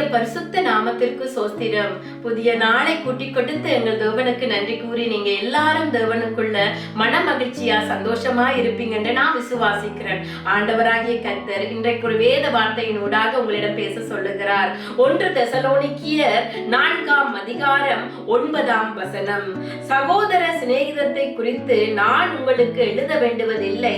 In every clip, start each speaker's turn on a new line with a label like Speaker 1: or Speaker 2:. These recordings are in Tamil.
Speaker 1: கர்த்தருடைய பரிசுத்த நாமத்திற்கு சோஸ்திரம். புதிய நாளை கூட்டி கொடுத்து எங்கள் தேவனுக்கு நன்றி கூறி நீங்க எல்லாரும் தேவனுக்குள்ள மன மகிழ்ச்சியா சந்தோஷமா இருப்பீங்கன்னு நான் விசுவாசிக்கிறேன். ஆண்டவராகிய கர்த்தர் இன்றைக்கு ஒரு வேத வார்த்தையின் ஊடாக உங்களிடம் பேச சொல்லுகிறார். ஒன்று தெசலோனிக்கியர் நான்காம் அதிகாரம் ஒன்பதாம் வசனம். சகோதர சிநேகிதத்தை குறித்து நான் உங்களுக்கு எழுத வேண்டுவதில்லை.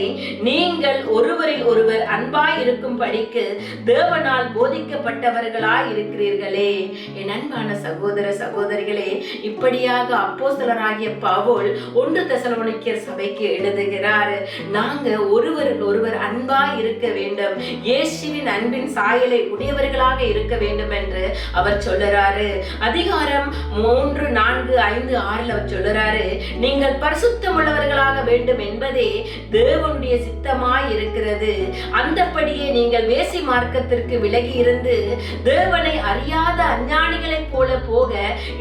Speaker 1: நீங்கள் ஒருவரில் ஒருவர் அன்பாய் இருக்கும் படிக்கு தேவனால் போதிக்கப்பட்டவர்களாய் இருக்கிறீர்களே. என் அன்பான சகோதர சகோதரிகளே இப்படியாக அப்போஸ்தலராகிய பவுல் ஒன்று தெசலோனிக்கர் சபைக்கு எழுதுகிறார். நாங்க ஒருவரில் ஒருவர் அன்பாய் இருக்க வேண்டும். இயேசுவின் அன்பின் சாயலை உடையவர்களாக இருக்க வேண்டும் என்று அவர் சொல்லுறாரு. அதிகாரம் மூன்று நான்கு ஐந்து ஆறுல அவர் சொல்லுறாரு. நீங்கள் பரிசுத்தம் உள்ளவர்களாக வேண்டும் என்பதே தேவனுடைய சித்தமாய் இருக்கிறது. அந்தப்படியே நீங்கள் வேசி மார்க்கத்திற்கு விலகி இருந்து தேவனை அறியாத அஞ்ஞானிகளைப் போல போக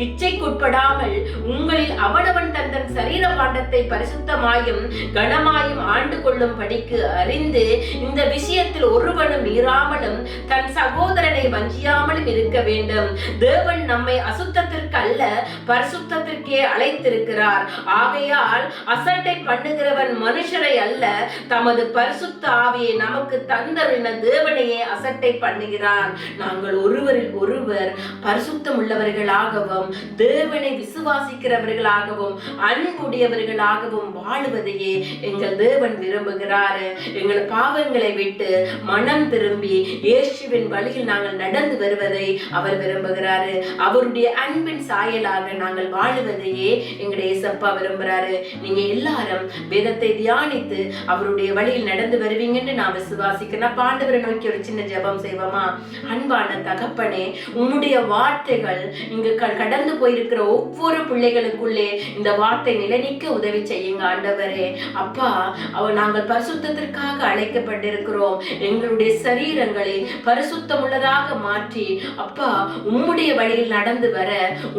Speaker 1: இச்சைக்குட்படாமல் உங்களில் அவனவன் தந்தன் சரீர பாண்டத்தை பரிசுத்தமாயும் கனமாயும் ஆண்டு கொள்ளும் படிக்கு அறிந்து இந்த விஷயத்தில் ஒருவனும் மீறாமலும் தன் சகோதரனை வஞ்சியாமலும் இருக்க வேண்டும். தேவன் நம்மை அசுத்தத்திற்கு அல்ல பரிசுத்தத்திற்கே அழைத்திருக்கிறார். ஆகையால் அசட்டை பண்ணுகிறவன் மனுஷரை அல்ல தமது பரிசுத்த ஆவியை நமக்கு தந்தருளின தேவனையே அசட்டை பண்ணுகிறான் நாங்கள் ஒருவரில் ஒருவர் பரிசுத்தம் உள்ளவர்களாகவும் தேவனை விசுவாசிக்கிறவர்களாகவும் அன்புடையவர்களாகவும் வாழுவதையே எங்கள் தேவன் விரும்புகிறார். எங்கள் பாவங்களை விட்டு மனம் திரும்பி இயேசுவின் வழியில் நாங்கள் நடந்து வருவதை அவர் விரும்புகிறாரு. அவருடைய அன்பின் சாயலாக நாங்கள் வாழுவதையே எங்களுடைய இயேசப்பா விரும்புகிறாரு நீங்க எல்லாரும் வேதத்தை தியானித்து அவருடைய வழியில் நடந்து வருவீங்கன்னு நான் விசுவாசிக்கிறேன். பாண்டவரை நோக்கி ஒரு சின்ன ஜபம் செய்வோமா? அன்பான தகப்பனே உம்முடைய வார்த்தைகள் இங்கு க- கடந்து போயிருக்கிற ஒவ்வொரு பிள்ளைகளுக்குள்ளே இந்த வார்த்தை நிலைநிற்க உதவி செய்யுங்க ஆண்டவரே. அப்பா அவ நாங்கள் பரிசுத்தத்திற்காக அழைக்கப்பட்டிருக்கிறோம். எங்களுடைய சரீரங்களை பரிசுத்தம் உள்ளதாக மாற்றி அப்பா உம்முடைய வழியில் நடந்து வர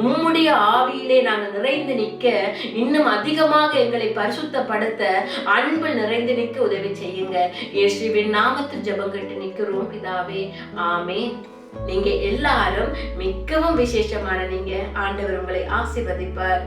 Speaker 1: உம்முடைய ஆவியிலே நாங்கள் நிறைந்து நிற்க இன்னும் அதிகமாக எங்களை பரிசுத்தப்படுத்த அன்பில் நிறைந்து நிற்க உதவி செய்யுங்க. இயேசுவின் நாமத்தில் ஜபம் கட்டு நிற்கிறோம். பிதாவே ஆமே நீங்க எல்லாரும் மிகவும் விசேஷமான நீங்க ஆண்டவர் உங்களை ஆசிர்வதிப்பார்.